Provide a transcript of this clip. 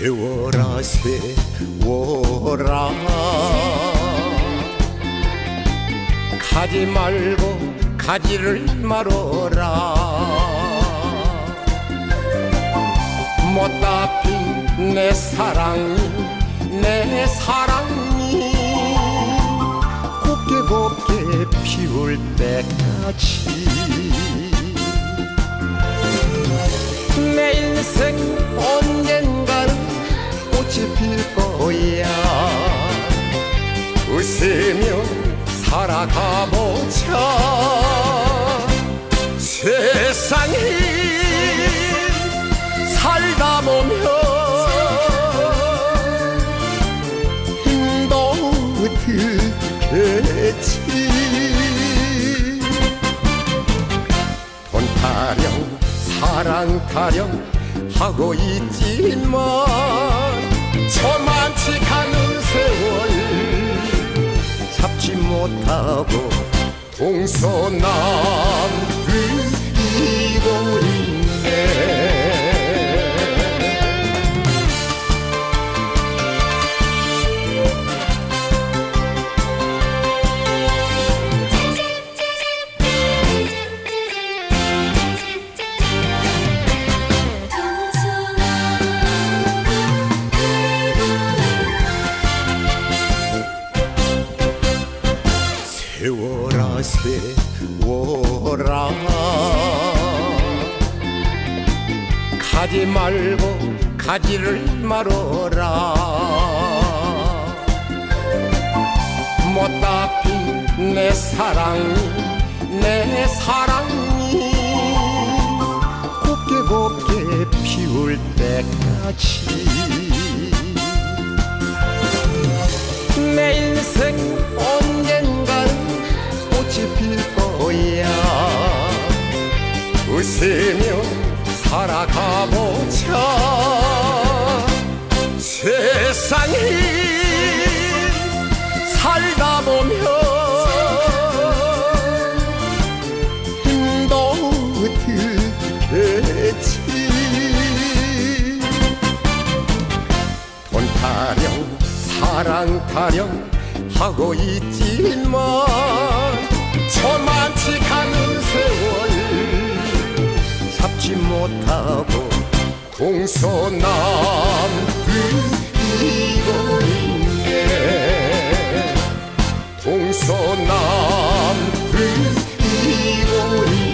세워라 세워라. 가지 말고 가지를 말어라. 못다 핀내 사랑이 내 사랑이 곱게 곱게 피울 때까지 내 인생 살아가보자. 세상 이 살다 보면 힘도 들겠지? 돈 타령 사랑 타령 하고 있지만 저만치 하고 동서남 세워라 세워라. 가지 말고 가지를 말어라. 못다 핀내 사랑이 내 사랑이 곱게 곱게 피울 때까지 웃으며 살아가보자. 세상이 살다 보면 힘도 들겠지 돈 타령 사랑 타령 하고 있지만 저만치 있네 동서남북이고 있네